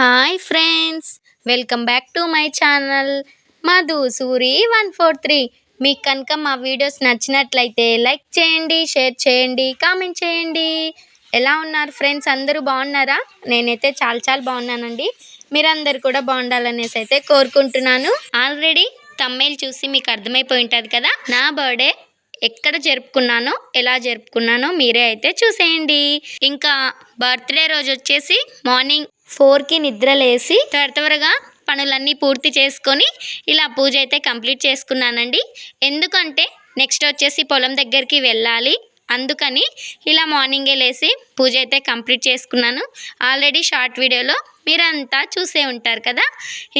Hi friends welcome back to my channel. Madhu Suri one four three. మీకు కనుక మా videos నచ్చినట్లయితే like చేయండి షేర్ చేయండి కామెంట్ చేయండి. ఎలా ఉన్నారు ఫ్రెండ్స్? అందరూ బాగున్నారా? నేనైతే చాలా చాలా బాగున్నానండి. మీరందరు కూడా బాగుండాలనేసి అయితే కోరుకుంటున్నాను. ఆల్రెడీ తమ్మేలు చూసి మీకు అర్థమైపోయి ఉంటుంది కదా? నా బర్త్డే ఎక్కడ జరుపుకున్నానో ఎలా జరుపుకున్నానో మీరే అయితే చూసేయండి. ఇంకా బర్త్డే రోజు వచ్చేసి మార్నింగ్ ఫోర్కి నిద్ర లేచి త్వర త్వరగా పనులన్నీ పూర్తి చేసుకొని ఇలా పూజ అయితే కంప్లీట్ చేసుకున్నానండి. ఎందుకంటే నెక్స్ట్ వచ్చేసి పొలం దగ్గరికి వెళ్ళాలి. అందుకని ఇలా మార్నింగే లేసి పూజ అయితే కంప్లీట్ చేసుకున్నాను. ఆల్రెడీ షార్ట్ వీడియోలో మీరంతా చూసే ఉంటారు కదా.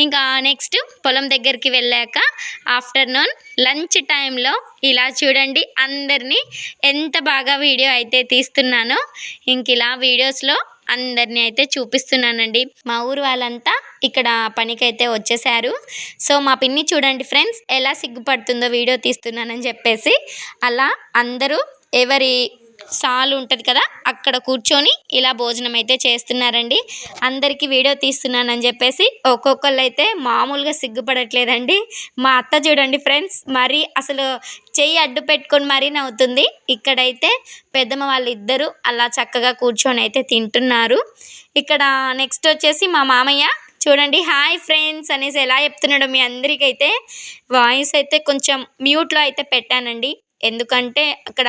ఇంకా నెక్స్ట్ పొలం దగ్గరికి వెళ్ళాక ఆఫ్టర్నూన్ లంచ్ టైంలో ఇలా చూడండి అందరినీ ఎంత బాగా వీడియో అయితే తీస్తున్నానో. ఇంక ఇలా వీడియోస్లో అందరినీ అయితే చూపిస్తున్నానండి. మా ఊరు వాళ్ళంతా ఇక్కడ పనికైతే వచ్చేసారు సో మా పిన్ని చూడండి ఫ్రెండ్స్ ఎలా సిగ్గుపడుతుందో వీడియో తీస్తున్నానని చెప్పేసి అలా అందరూ ఎవరి సాలు ఉంటుంది కదా అక్కడ కూర్చొని ఇలా భోజనం అయితే చేస్తున్నారండి. అందరికీ వీడియో తీస్తున్నానని చెప్పేసి ఒక్కొక్కళ్ళు అయితే మామూలుగా సిగ్గుపడట్లేదండి. మా అత్త చూడండి ఫ్రెండ్స్ మరీ అసలు చెయ్యి అడ్డు పెట్టుకొని మరీ నవ్వుతుంది. ఇక్కడైతే పెద్దమ్మ వాళ్ళిద్దరూ అలా చక్కగా కూర్చొని అయితే తింటున్నారు. ఇక్కడ నెక్స్ట్ వచ్చేసి మా మామయ్య చూడండి హాయ్ ఫ్రెండ్స్ అనేసి ఎలా చెప్తున్నాడో మీ అందరికైతే వాయిస్ అయితే కొంచెం మ్యూట్లో అయితే పెట్టానండి. ఎందుకంటే అక్కడ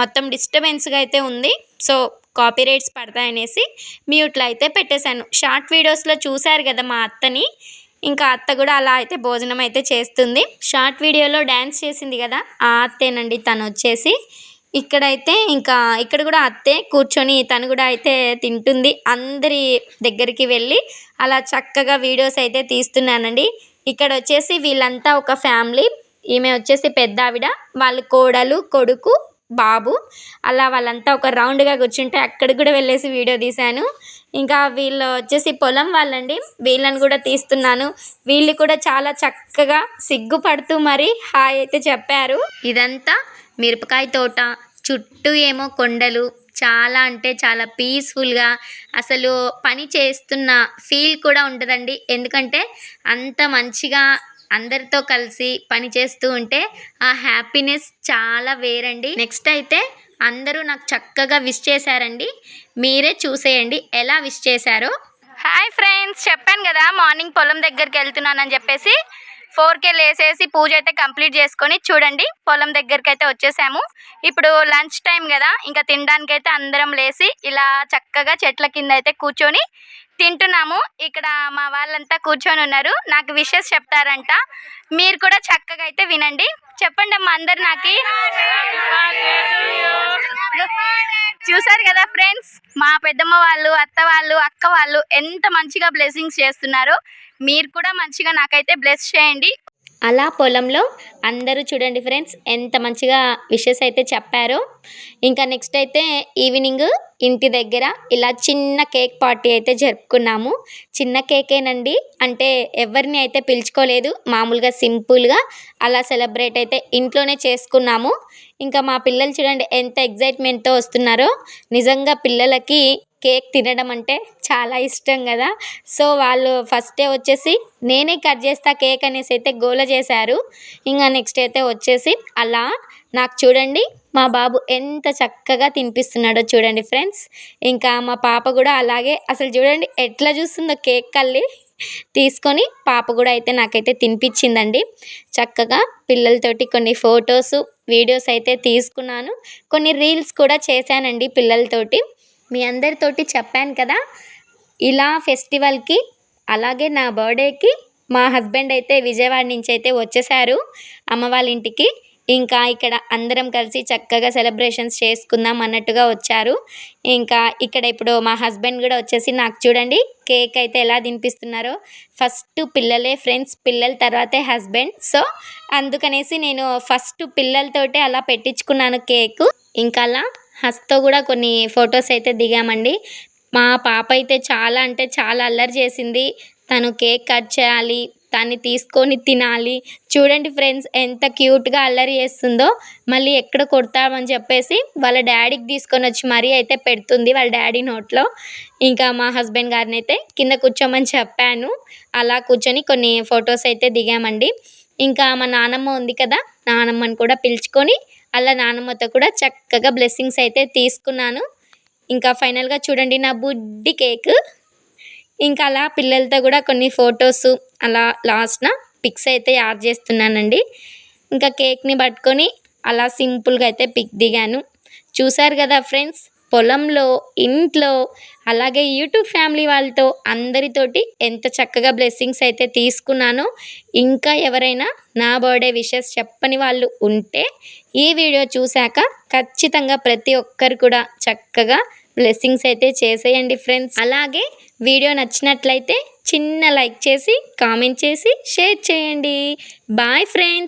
మొత్తం డిస్టర్బెన్స్గా అయితే ఉంది. సో కాపీ రైట్స్ పడతాయనేసి మ్యూట్లో అయితే పెట్టేశాను. షార్ట్ వీడియోస్లో చూశారు కదా మా అత్తని. ఇంకా అత్త కూడా అలా అయితే భోజనం అయితే చేస్తుంది. షార్ట్ వీడియోలో డ్యాన్స్ చేసింది కదా ఆ అత్తేనండి తను వచ్చేసి. ఇక్కడైతే ఇంకా ఇక్కడ కూడా అత్తే కూర్చొని తను కూడా అయితే తింటుంది. అందరి దగ్గరికి వెళ్ళి అలా చక్కగా వీడియోస్ అయితే తీస్తున్నానండి. ఇక్కడ వచ్చేసి వీళ్ళంతా ఒక ఫ్యామిలీ ఈమె వచ్చేసి పెద్ద ఆవిడ వాళ్ళ కోడలు కొడుకు బాబు. అలా వాళ్ళంతా ఒక రౌండ్గా కూర్చుంటే అక్కడికి కూడా వెళ్ళేసి వీడియో తీశాను. ఇంకా వీళ్ళు వచ్చేసి పొలం వాళ్ళండి. వీళ్ళని కూడా తీస్తున్నాను. వీళ్ళు కూడా చాలా చక్కగా సిగ్గుపడుతూ మరి హాయ్ అయితే చెప్పారు. ఇదంతా మిరపకాయ తోట. చుట్టూ ఏమో కొండలు. చాలా అంటే చాలా పీస్ఫుల్గా అసలు పని చేస్తున్న ఫీల్ కూడా ఉంటుందండి. ఎందుకంటే అంత మంచిగా అందరితో కలిసి పని చేస్తూ ఉంటే ఆ హ్యాపీనెస్ చాలా వేరండి. నెక్స్ట్ అయితే అందరూ నాకు చక్కగా విష్ చేశారండి. మీరే చూసేయండి. ఎలా విష్ చేశారో. హాయ్ ఫ్రెండ్స్ చెప్పాను కదా మార్నింగ్ పొలం దగ్గరికి వెళ్తున్నానని చెప్పేసి ఫోర్కే లేసేసి పూజ అయితే కంప్లీట్ చేసుకొని చూడండి పొలం దగ్గరికి అయితే వచ్చేసాము. ఇప్పుడు లంచ్ టైం కదా ఇంకా తినడానికి అయితే అందరం లేసి ఇలా చక్కగా చెట్ల కింద అయితే కూర్చొని తింటున్నాము. ఇక్కడ మా వాళ్ళంతా కూర్చొని ఉన్నారు. నాకు విషెస్ చెప్తారంట. మీరు కూడా చక్కగా అయితే వినండి. చెప్పండి అమ్మా అందరు నాకు. చూసారు కదా ఫ్రెండ్స్ మా పెద్దమ్మ వాళ్ళు అత్త వాళ్ళు అక్క వాళ్ళు ఎంత మంచిగా బ్లెస్సింగ్స్ చేస్తున్నారో. మీరు కూడా మంచిగా నాకైతే బ్లెస్ చేయండి. అలా పొలంలో అందరూ చూడండి ఫ్రెండ్స్ ఎంత మంచిగా విషెస్ అయితే చెప్పారో. ఇంకా నెక్స్ట్ అయితే ఈవినింగ్ ఇంటి దగ్గర ఇలా చిన్న కేక్ పార్టీ అయితే జరుపుకున్నాము. చిన్న కేకేనండి అంటే ఎవరిని అయితే పిలుచుకోలేదు మామూలుగా సింపుల్గా అలా సెలబ్రేట్ అయితే ఇంట్లోనే చేసుకున్నాము. ఇంకా మా పిల్లలు చూడండి ఎంత ఎగ్జైట్మెంట్తో వస్తున్నారో. నిజంగా పిల్లలకి కేక్ తినడం అంటే చాలా ఇష్టం కదా. సో వాళ్ళు ఫస్టే వచ్చేసి నేనే కట్ చేస్తా కేక్ అనేసి అయితే గోల చేశారు. ఇంకా నెక్స్ట్ అయితే వచ్చేసి అలా నాకు చూడండి మా బాబు ఎంత చక్కగా తినిపిస్తున్నాడో చూడండి ఫ్రెండ్స్. ఇంకా మా పాప కూడా అలాగే అసలు చూడండి ఎట్లా చూస్తుందో కేక్ కల్లి తీసుకొని పాప కూడా అయితే నాకైతే తినిపించిందండి. చక్కగా పిల్లలతోటి కొన్ని ఫొటోస్ వీడియోస్ అయితే తీసుకున్నాను. కొన్ని రీల్స్ కూడా చేశానండి పిల్లలతోటి. మీ అందరితోటి చెప్పాను కదా ఇలా ఫెస్టివల్కి అలాగే నా బర్త్డేకి మా హస్బెండ్ అయితే విజయవాడ నుంచి అయితే వచ్చేసారు అమ్మ వాళ్ళ ఇంటికి. ఇంకా ఇక్కడ అందరం కలిసి చక్కగా సెలబ్రేషన్స్ చేసుకుందాం అన్నట్టుగా వచ్చారు. ఇంకా ఇక్కడ ఇప్పుడు మా హస్బెండ్ కూడా వచ్చేసి నాకు చూడండి కేక్ అయితే ఎలా తినిపిస్తున్నారో. ఫస్ట్ పిల్లలే ఫ్రెండ్స్ పిల్లల తర్వాతే హస్బెండ్. సో అందుకనేసి నేను ఫస్ట్ పిల్లలతోటే అలా పెట్టించుకున్నాను కేకు ఇంకా అలా హస్తో కూడా కొన్ని ఫొటోస్ అయితే దిగామండి. మా పాప అయితే చాలా అంటే చాలా అల్లరి చేసింది. తను కేక్ కట్ చేయాలి దాన్ని తీసుకొని తినాలి. చూడండి ఫ్రెండ్స్ ఎంత క్యూట్గా అల్లరి చేస్తుందో. మళ్ళీ ఎక్కడ కొడతామని చెప్పేసి వాళ్ళ డాడీకి తీసుకొని వచ్చి మరీ అయితే పెడుతుంది వాళ్ళ డాడీ నోట్లో. ఇంకా మా హస్బెండ్ గారిని అయితే కింద కూర్చోమని చెప్పాను. అలా కూర్చొని కొన్ని ఫొటోస్ అయితే దిగామండి. ఇంకా మా నానమ్మ ఉంది కదా నానమ్మని కూడా పిలుచుకొని అలా నానమ్మతో కూడా చక్కగా బ్లెస్సింగ్స్ అయితే తీసుకున్నాను. ఇంకా ఫైనల్గా చూడండి నా బుడ్డి కేక్. ఇంకా అలా పిల్లలతో కూడా కొన్ని ఫొటోస్ అలా లాస్ట్న పిక్స్ అయితే యాడ్ చేస్తున్నానండి. ఇంకా కేక్ని పట్టుకొని అలా సింపుల్గా అయితే పిక్ దిగాను. చూసారు కదా ఫ్రెండ్స్ పొలంలో ఇంట్లో అలాగే యూట్యూబ్ ఫ్యామిలీ వాళ్ళతో అందరితోటి ఎంత చక్కగా బ్లెస్సింగ్స్ అయితే తీసుకున్నానో ఇంకా ఎవరైనా నా బర్త్డే విషెస్ చెప్పని వాళ్ళు ఉంటే ఈ వీడియో చూశాక ఖచ్చితంగా ప్రతి ఒక్కరు కూడా చక్కగా బ్లెస్సింగ్స్ అయితే చేసేయండి ఫ్రెండ్స్. అలాగే వీడియో నచ్చినట్లయితే చిన్న లైక్ చేసి కామెంట్ చేసి షేర్ చేయండి. Bye friends!